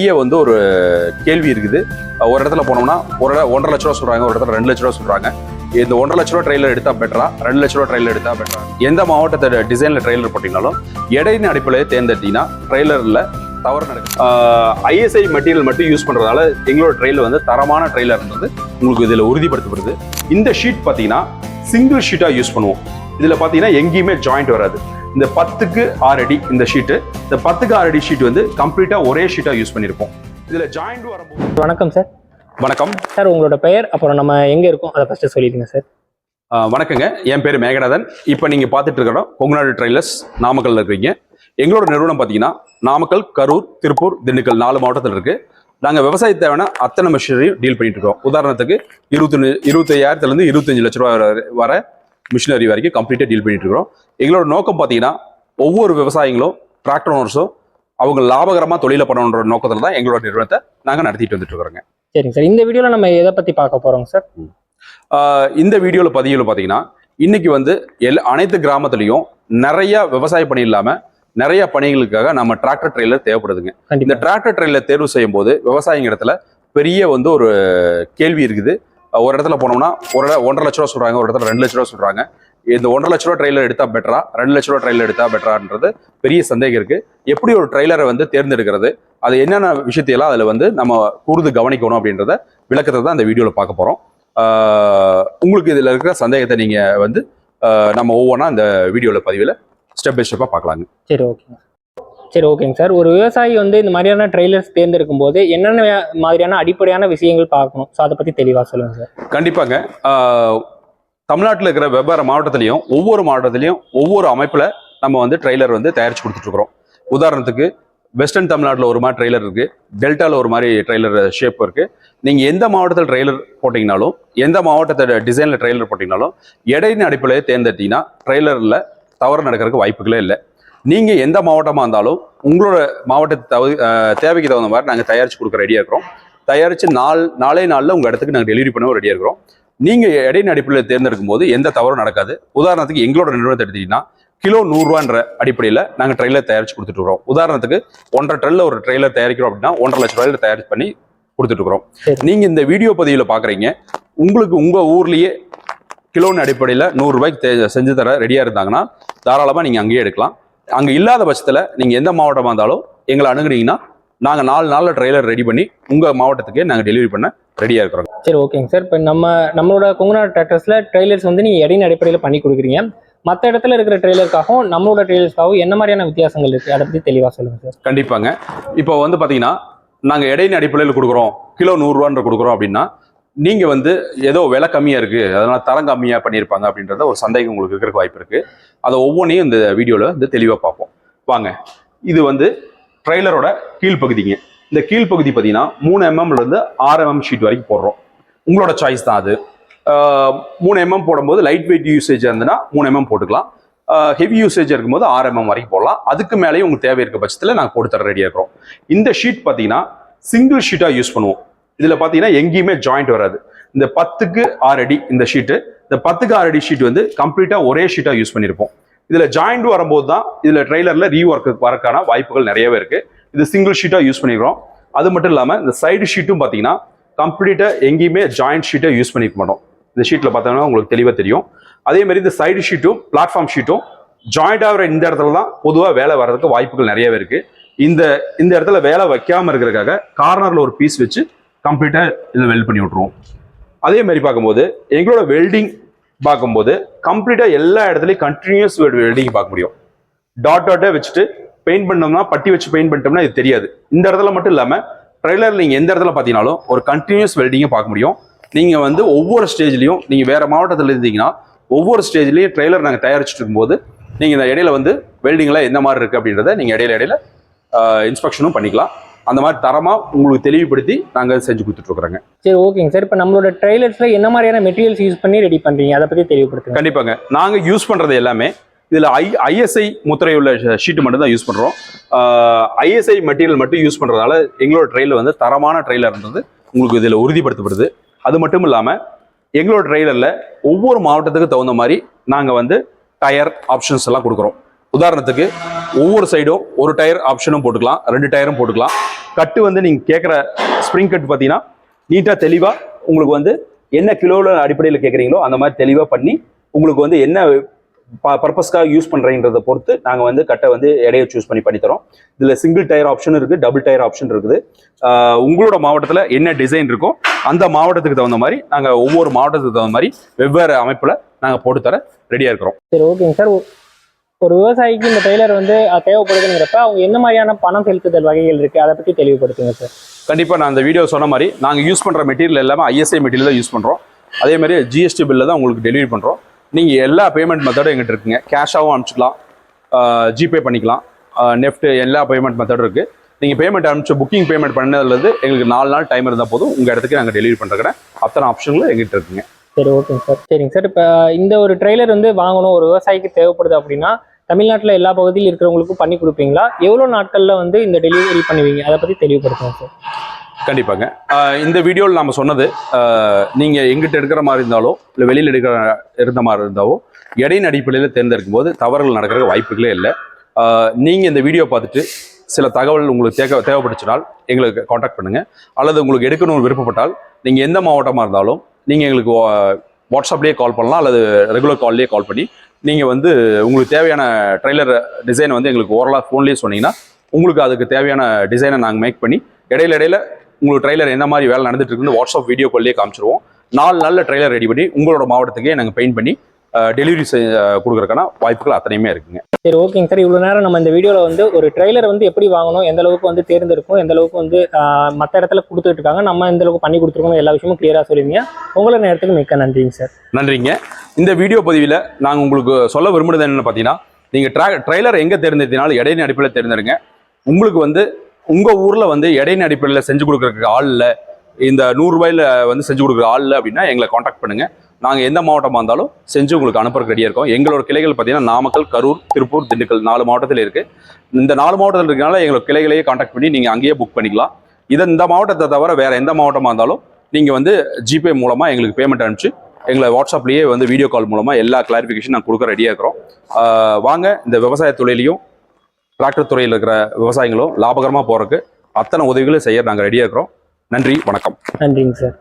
இங்கே வந்து ஒரு கேள்வி இருக்குது. ஒரு இடத்துல போனோம்னா ஒரு இட- ஒன்றரை லட்ச ரூபா சொல்கிறாங்க ஒரு இடத்துல ரெண்டு லட்ச ரூபா சொல்கிறாங்க இந்த ஒன்றரை லட்ச ரூபா ட்ரெயிலர் எடுத்தால் பெட்டரா ரெண்டு லட்ச ரூபா ட்ரெயிலர் எடுத்தால் பெட்டரா எந்த மாவட்டத்தை டிசைனில் ட்ரெயிலர் போட்டிங்கனாலும் எடையின் அடிப்படையில் தேர்ந்தெடுத்தீங்கன்னா ட்ரெயிலரில் தவறு நடக்கும் ஐஎஸ்ஐ மெட்டீரியல் மட்டும் யூஸ் பண்ணுறதால எங்களோட ட்ரெயிலர் வந்து தரமான ட்ரெயிலர் இருந்தது உங்களுக்கு இதில் உறுதிப்படுத்தப்படுது. இந்த ஷீட் பார்த்தீங்கன்னா சிங்கிள் ஷீட்டாக யூஸ் பண்ணுவோம். இதில் பார்த்தீங்கன்னா எங்கேயுமே ஜாயிண்ட் வராது. இந்த பத்துக்கு ஆறு அடி இந்த ஷீட்டு இந்த பத்துக்கு ஆறு அடி ஷீட் வந்து கம்ப்ளீட்டா ஒரே ஷீட்டா யூஸ் பண்ணிருப்போம். இதுல ஜாயிண்ட் வரும்போது வணக்கம் சார் வணக்கம். சார் உங்களோட பெயர் அப்புறம் நம்ம எங்க இருக்கோம் அதை ஃபர்ஸ்ட் சொல்லிடுங்க சார் வணக்கங்க. என் பேர் மேகநாதன். இப்போ நீங்க பார்த்துட்டு இருக்கிறோம் கொங்குநாடு ட்ரெயிலர்ஸ் நாமக்கல்ல இருக்கீங்க எங்களோட நிறுவனம் பார்த்தீங்கன்னா நாமக்கல் கரூர் திருப்பூர் திண்டுக்கல் நாலு மாவட்டத்தில் இருக்கு. நாங்கள் விவசாய தேவையான அத்தனை மிஷினரியும் டீல் பண்ணிட்டு இருக்கோம். உதாரணத்துக்கு இருபத்தொன்னு இருபத்தையாயிரத்துலேருந்து இருபத்தஞ்சு லட்ச ரூபா வர- வர மிஷினரி வரைக்கும் கம்ப்ளீட்டாக டீல் பண்ணிட்டு இருக்கிறோம் எங்களோட நோக்கம் பார்த்தீங்கன்னா ஒவ்வொரு விவசாயிகளும் டிராக்டர் ஓனர்ஸும் அவங்க லாபகரமாக தொழிலை பண்ணணுன்ற நோக்கத்தில் தான் எங்களோட நிறுவனத்தை நாங்கள் நடத்திட்டு வந்துட்டு இருக்கிறோங்க சரிங்க சார். இந்த வீடியோல நம்ம எதை பத்தி பார்க்க போறோங்க சார்? இந்த வீடியோவில் பதிவில் பார்த்தீங்கன்னா இன்னைக்கு வந்து எல் அனைத்து கிராமத்துலேயும் நிறைய விவசாய பணி இல்லாமல் நிறைய பணிகளுக்காக நம்ம டிராக்டர் ட்ரெயிலர் தேவைப்படுதுங்க. இந்த டிராக்டர் ட்ரெயிலர் தேர்வு செய்யும் போது விவசாயிங்க இடத்துல பெரிய வந்து ஒரு கேள்வி இருக்குது. ஒரு இடத்துல போனோம்னா ஒரு ஒன்றரை லட்ச ரூபா சொல்றாங்க ஒரு இடத்துல ரெண்டு லட்ச ரூபா சொல்றாங்க. இந்த ஒன்றரை லட்ச ரூபா ட்ரெயிலர் எடுத்தா பெட்டரா ரெண்டு லட்ச ரூபா ட்ரெயிலர் எடுத்தா பெட்டரான்றது பெரிய சந்தேகம் இருக்கு. எப்படி ஒரு ட்ரெயிலரை வந்து தேர்ந்தெடுக்கிறது? அது என்னென்ன விஷயத்தையெல்லாம் அதில் வந்து நம்ம கூர்ந்து கவனிக்கணும் அப்படின்றத விளக்கத்தை தான் அந்த வீடியோவில் பார்க்க போகிறோம் உங்களுக்கு இதில் இருக்கிற சந்தேகத்தை நீங்கள் வந்து நம்ம ஒவ்வொன்றா இந்த வீடியோவில் பதிவில் ஸ்டெப் பை ஸ்டெப்பாக பார்க்கலாங்க. சரி ஓகே சரி ஓகேங்க சார் ஒரு விவசாயி வந்து இந்த மாதிரியான ட்ரெய்லர்ஸ் தேர்ந்தெடுக்கும் போது என்னென்ன மாதிரியான அடிப்படையான விஷயங்கள் பார்க்கணும்? ஸோ அதை பற்றி தெளிவாக சொல்லுங்கள் சார் கண்டிப்பாங்க. தமிழ்நாட்டில் இருக்கிற வெவ்வேறு மாவட்டத்திலையும் ஒவ்வொரு மாவட்டத்திலையும் ஒவ்வொரு அமைப்பில் நம்ம வந்து ட்ரெய்லர் வந்து தயாரித்து கொடுத்துட்ருக்குறோம். உதாரணத்துக்கு வெஸ்டர்ன் தமிழ்நாட்டில் ஒரு மாதிரி ட்ரெய்லர் இருக்குது டெல்டாவில் ஒரு மாதிரி ட்ரெய்லர் ஷேப் இருக்குது நீங்கள் எந்த மாவட்டத்தில் ட்ரெய்லர் போட்டிங்கனாலும் எந்த மாவட்டத்தோட டிசைனில் ட்ரெய்லர் போட்டிங்கனாலும் எடையின் அடிப்படையில் தேர்ந்தெடுத்தீங்கன்னா ட்ரெய்லரில் தவறு நடக்கிறதுக்கு வாய்ப்புகளே இல்லை. நீங்கள் எந்த மாவட்டமாக இருந்தாலும் உங்களோட மாவட்டத்தை அஹ் தேவைக்கு தகுந்த மாதிரி நாங்கள் தயாரித்து கொடுக்க ரெடியாக இருக்கிறோம். தயாரித்து நாள் நாளே நாளில் உங்கள் இடத்துக்கு நாங்கள் டெலிவரி பண்ண ரெடியாக இருக்கிறோம். நீங்கள் இடையின் அடிப்படையில் தேர்ந்தெடுக்கும் போது எந்த தவறும் நடக்காது. உதாரணத்துக்கு எங்களோட நிறுவனத்தை எடுத்தீங்கன்னா கிலோ நூறுரூவான்ற அடிப்படையில் நாங்கள் ட்ரெயிலர் தயாரித்து கொடுத்துட்டு இருக்கிறோம். உதாரணத்துக்கு ஒன்றரை ட்ரெல்ல ஒரு ட்ரெயிலர் தயாரிக்கிறோம் அப்படின்னா ஒன்றரை லட்ச ரூபாயில தயாரிச்சு பண்ணி சரி. நீங்கள் இந்த வீடியோ பதிவில் பார்க்குறீங்க உங்களுக்கு உங்கள் ஊர்லேயே கிலோன்னு அடிப்படையில் நூறுரூபாய்க்கு தே செஞ்சு தர ரெடியாக இருந்தாங்கன்னா தாராளமாக நீங்கள் அங்கேயே எடுக்கலாம். அங்கே இல்லாத பட்சத்தில் நீங்கள் எந்த மாவட்டமாக இருந்தாலும் எங்களை அணுகுனீங்கன்னா நாங்கள் நாலு நாளில் ட்ரெய்லர் ரெடி பண்ணி உங்கள் மாவட்டத்துக்கே நாங்கள் டெலிவரி பண்ண ரெடியாக இருக்கிறோம் சரி ஓகேங்க சார் இப்போ நம்ம நம்மளோட கொங்குநாடு டிராக்டர்ஸ்ல ட்ரெய்லர்ஸ் வந்து நீங்க இடையின் அடிப்படையில் பண்ணி கொடுக்குறீங்க. மற்ற இடத்துல இருக்கிற ட்ரெய்லருக்காகவும் நம்மளோட ட்ரெய்லர்ஸ்க்காகவும் என்ன மாதிரியான வித்தியாசங்கள் இருக்கு? அதை பத்தி தெளிவா சொல்லுங்க சார் கண்டிப்பாங்க. இப்போ வந்து பார்த்தீங்கன்னா நாங்கள் இடையின் அடிப்படையில் கொடுக்குறோம். கிலோ நூறுரூவான்ற கொடுக்குறோம் அப்படின்னா நீங்கள் வந்து ஏதோ விலை கம்மியாக இருக்குது அதனால தரம் கம்மியாக பண்ணியிருப்பாங்க அப்படின்றத ஒரு சந்தேகம் உங்களுக்கு இருக்கிற வாய்ப்பு இருக்குது அதை ஒவ்வொன்றையும் இந்த வீடியோவில் வந்து தெளிவாக பார்ப்போம். வாங்க. இது வந்து ட்ரெய்லரோட கீழ்ப்பகுதிங்க. இந்த கீழ்ப்பகுதி பார்த்தீங்கன்னா மூணு எம்எம்ல இருந்து ஆறு எம்எம் ஷீட் வரைக்கும் போடுறோம். உங்களோட சாய்ஸ் தான் அது. மூணு எம்எம் போடும்போது லைட் வெயிட் யூசேஜ் இருந்ததுன்னா மூணு எம்எம் போட்டுக்கலாம். ஹெவி யூசேஜ் இருக்கும்போது ஆறு எம்எம் வரைக்கும் போடலாம். அதுக்கு மேலேயும் உங்களுக்கு தேவை இருக்க பட்சத்தில் நாங்கள் போட்டு தர ரெடியாக இருக்கிறோம். இந்த ஷீட் பார்த்தீங்கன்னா சிங்கிள் ஷீட்டாக யூஸ் பண்ணுவோம். இதில் பார்த்தீங்கன்னா எங்கேயுமே ஜாயிண்ட் வராது. இந்த பத்துக்கு ஆறு அடி இந்த ஷீட்டு இந்த பத்துக்கு ஆறு அடி ஷீட் வந்து கம்ப்ளீட்டாக ஒரே ஷீட்டாக யூஸ் பண்ணியிருப்போம் இதில் ஜாயிண்ட் வரும்போது தான் இதில் ட்ரெய்லரில் ரீஒர்க் வரக்கான வாய்ப்புகள் நிறையவே இருக்குது இது சிங்கிள் ஷீட்டாக யூஸ் பண்ணிக்கிறோம். அது மட்டும் இல்லாமல் இந்த சைடு ஷீட்டும் பார்த்தீங்கன்னா கம்ப்ளீட்டாக எங்கேயுமே ஜாயிண்ட் ஷீட்டை யூஸ் பண்ணிக்க மாட்டோம். இந்த ஷீட்டில் பார்த்தோம்னா உங்களுக்கு தெளிவாக தெரியும். அதே மாதிரி இந்த சைடு ஷீட்டும் பிளாட்ஃபார்ம் ஷீட்டும் ஜாயிண்ட் ஆகிற இந்த இடத்துல தான் பொதுவாக வேலை வர்றதுக்கு வாய்ப்புகள் நிறையவே இருக்குது இந்த இந்த இடத்துல வேலை வைக்காம இருக்கிறதுக்காக கார்னரில் ஒரு பீஸ் வச்சு கம்ப்ளீட்டாக இதில் வெல்ட் பண்ணி விட்ருவோம் அதே மாதிரி பார்க்கும்போது எங்களோட வெல்டிங் பார்க்கும்போது கம்ப்ளீட்டாக எல்லா இடத்துலையும் கண்டினியூஸ் வெல்டிங் பார்க்க முடியும். டாட் டாட்டை வச்சுட்டு பெயிண்ட் பண்ணோம்னா பட்டி வச்சு பெயிண்ட் பண்ணிட்டோம்னா இது தெரியாது. இந்த இடத்துல மட்டும் இல்லாமல் ட்ரெய்லர் நீங்கள் எந்த இடத்துல பார்த்தீங்கனாலும் ஒரு கண்டினியூஸ் வெல்டிங்கை பார்க்க முடியும். நீங்கள் வந்து ஒவ்வொரு ஸ்டேஜ்லையும் நீங்கள் வேறு மாவட்டத்தில் இருந்தீங்கன்னா ஒவ்வொரு ஸ்டேஜ்லையும் ட்ரெய்லர் நாங்கள் தயாரிச்சுட்டு இருக்கும்போது நீங்கள் இந்த இடையில வந்து வெல்டிங்கில் எந்த மாதிரி இருக்குது அப்படின்றத நீங்கள் இடையில இடையில இன்ஸ்பெக்ஷனும் பண்ணிக்கலாம். அந்த மாதிரி தரமாக உங்களுக்கு தெளிவுபடுத்தி நாங்கள் செஞ்சு கொடுத்துட்ருக்குறோங்க. சரி ஓகேங்க சார் இப்போ நம்மளோட ட்ரெய்லர்ஸ்ல என்ன மாதிரியான மெட்டீரியல்ஸ் யூஸ் பண்ணி ரெடி பண்றீங்க? அதை பத்தி தெளிவுபடுத்துங்க. கண்டிப்பாங்க. நாங்கள் யூஸ் பண்ணுறது எல்லாமே இதில் ஐ ஐஎஸ்ஐ முத்திரை உள்ள ஷீட்டு மட்டும் தான் யூஸ் பண்ணுறோம் ஐஎஸ்ஐ மெட்டீரியல் மட்டும் யூஸ் பண்ணுறதால எங்களோட ட்ரெயிலர் வந்து தரமான ட்ரெயிலர்ன்றது உங்களுக்கு இதில் உறுதிப்படுத்தப்படுது. அது மட்டும் இல்லாமல் எங்களோட ட்ரெயிலரில் ஒவ்வொரு மாவட்டத்துக்கு தகுந்த மாதிரி நாங்கள் வந்து டயர் ஆப்ஷன்ஸ் எல்லாம் கொடுக்குறோம். உதாரணத்துக்கு ஒவ்வொரு சைடும் ஒரு டயர் ஆப்ஷனும் போட்டுக்கலாம் ரெண்டு டயரும் போட்டுக்கலாம். கட்டு வந்து நீங்கள் கேட்குற ஸ்ப்ரிங் கட் பார்த்தீங்கன்னா நீட்டாக தெளிவாக உங்களுக்கு வந்து என்ன கிலோவில் அடிப்படையில் கேட்குறீங்களோ அந்த மாதிரி தெளிவாக பண்ணி உங்களுக்கு வந்து என்ன பர்பஸ்க்காக யூஸ் பண்ணுறீங்கிறத பொறுத்து நாங்கள் வந்து கட்டை வந்து எடையை சூஸ் பண்ணி பண்ணித்தரோம். இதில் சிங்கிள் டயர் ஆப்ஷன் இருக்குது டபுள் டயர் ஆப்ஷன் இருக்குது. உங்களோட மாவட்டத்தில் என்ன டிசைன் இருக்கோ அந்த மாவட்டத்துக்கு தகுந்த மாதிரி நாங்கள் ஒவ்வொரு மாவட்டத்துக்கு தகுந்த மாதிரி வெவ்வேறு அமைப்பில் நாங்கள் போட்டு தர ரெடியாக இருக்கிறோம். சரி ஓகேங்க சார் ஒரு விவசாயிக்கு இந்த ட்ரெய்லர் வந்து தேவைப்படுதுங்கிறப்ப அவங்க என்ன மாதிரியான பணம் செலுத்துதல் வகைகள் இருக்கு? அதை பத்தி தெளிவுபடுத்துங்க சார் கண்டிப்பாக நான் அந்த வீடியோ சொன்ன மாதிரி நாங்கள் யூஸ் பண்ணுற மெட்டீரியல் எல்லாமே ஐஎஸ்ஐ மெட்டீரியல் தான் யூஸ் பண்ணுறோம் அதே மாதிரி ஜிஎஸ்டி பில்ல தான் உங்களுக்கு டெலிவரி பண்ணுறோம் நீங்கள் எல்லா பேமெண்ட் மெத்தடும் எங்கிட்ட இருக்குங்க. கேஷாகவும் அனுப்பிச்சிக்கலாம். ஜிபே பண்ணிக்கலாம். நெஃப்ட் எல்லா பேமெண்ட் மெத்தடும் இருக்குது நீங்கள் பேமெண்ட் அனுப்பிச்சு புக்கிங் பேமெண்ட் பண்ணதுலேருந்து எங்களுக்கு நாலு நாள் டைம் இருந்தால் போதும். உங்கள் இடத்துக்கு நாங்கள் டெலிவரி பண்ணுறதுக்கு அத்தனை ஆப்ஷன்களும் எங்கிட்ட இருக்குங்க. சரி ஓகேங்க சார் சரிங்க சார் இப்போ இந்த ஒரு ட்ரெய்லர் வந்து வாங்கணும் ஒரு விவசாயிக்கு தேவைப்படுது அப்படின்னா தமிழ்நாட்டில் எல்லா பகுதியில் இருக்கிறவங்களுக்கும் பண்ணி கொடுப்பீங்களா? எவ்வளோ நாட்களில் வந்து இந்த டெலிவரி பண்ணுவீங்க? அதை பற்றி தெளிவுபடுத்துங்க சார் கண்டிப்பாங்க. இந்த வீடியோவில் நாம் சொன்னது நீங்கள் எங்கிட்ட எடுக்கிற மாதிரி இருந்தாலோ இல்லை வெளியில் எடுக்கிற இருந்த மாதிரி இருந்தாவோ எடையின் அடிப்படையில் தேர்ந்தெடுக்கும் போது தவறுகள் நடக்கிற வாய்ப்புகளே இல்லை. நீங்கள் இந்த வீடியோ பார்த்துட்டு சில தகவல் உங்களுக்கு தேவை தேவைப்படுச்சினால் எங்களுக்கு காண்டாக்ட் பண்ணுங்கள் அல்லது உங்களுக்கு எடுக்கணும்னு விருப்பப்பட்டால் நீங்கள் எந்த மாவட்டமாக இருந்தாலும் நீங்கள் எங்களுக்கு வா- வாட்ஸ்அப்லேயே கால் பண்ணலாம் அல்லது ரெகுலர் கால்லேயே கால் பண்ணி நீங்கள் வந்து உங்களுக்கு தேவையான ட்ரெய்லர் டிசைனை வந்து எங்களுக்கு ஓரலாக ஃபோன்லேயே சொன்னீங்கன்னா உங்களுக்கு அதுக்கு தேவையான டிசைனை நாங்கள் மேக் பண்ணி இடையில இடையில உங்களுக்கு ட்ரெய்லர் என்ன மாதிரி வேலை நடந்துட்டு இருக்குன்னு வாட்ஸ்அப் வீடியோ கால்லேயே காமிச்சிருவோம். நாலு நாளில் ட்ரெய்லர் ரெடி பண்ணி உங்களோட மாவட்டத்துக்கே நாங்கள் பெயிண்ட் பண்ணி டெலிவரி கொடுக்குறதுக்கான வாய்ப்புகள் அத்தனையுமே இருக்குங்க. சரி ஓகேங்க சார். இவ்வளோ நேரம் நம்ம இந்த வீடியோவில் வந்து ஒரு ட்ரெய்லர் வந்து எப்படி வாங்கணும் எந்த அளவுக்கு வந்து தேர்ந்தெடுக்கும் எந்த அளவுக்கு வந்து மற்ற இடத்துல கொடுத்துட்டு இருக்காங்க நம்ம எந்த அளவுக்கு பண்ணி கொடுத்துருக்கோம் எல்லா விஷயமும் கிளியராக சொல்லுவீங்க உங்களோட நேரத்துக்கு மிக்க நன்றிங்க சார். நன்றிங்க. இந்த வீடியோ பதிவில் நாங்கள் உங்களுக்கு சொல்ல விரும்புறது என்னன்னு பார்த்தீங்கன்னா நீங்கள் ட்ரா ட்ரெய்லர் எங்கே தேர்ந்தெடுத்தினாலும் இடையின அடிப்படையில் தேர்ந்தெடுங்க. உங்களுக்கு வந்து உங்கள் ஊரில் வந்து இடையின அடிப்படையில் செஞ்சு கொடுக்குறதுக்கு ஆள் இல்லை இந்த நூறுரூபாயில் வந்து செஞ்சு கொடுக்குற ஆள் இல்லை அப்படின்னா எங்களை காண்டாக்ட் பண்ணுங்கள் நாங்கள் எந்த மாவட்டமாக இருந்தாலும் செஞ்சு உங்களுக்கு அனுப்புறதுக்கு ரெடியாக இருக்கோம். எங்களோட கிளைகள் பார்த்தீங்கன்னா நாமக்கல் கரூர் திருப்பூர் திண்டுக்கல் நாலு மாவட்டத்தில் இருக்குது இந்த நாலு மாவட்டத்தில் இருக்கனால எங்களோட கிளைகளையே காண்டாக்ட் பண்ணி நீங்கள் அங்கேயே புக் பண்ணிக்கலாம். இதை இந்த மாவட்டத்தை தவிர வேறு எந்த மாவட்டமாக இருந்தாலும் நீங்கள் வந்து ஜிபே மூலமாக எங்களுக்கு பேமெண்ட் அனுப்பிச்சு எங்களை வாட்ஸ்அப்லேயே வந்து வீடியோ கால் மூலமாக எல்லா கிளாரிஃபிகேஷன் நான் கொடுக்க ரெடியாக இருக்கிறோம். வாங்க இந்த விவசாய தொழிலையும் டிராக்டர் துறையில் இருக்கிற விவசாயிகளும் லாபகரமாக போகிறதுக்கு அத்தனை உதவிகளும் செய்ய நாங்கள் ரெடியாக இருக்கிறோம். நன்றி வணக்கம். நன்றிங்க சார்.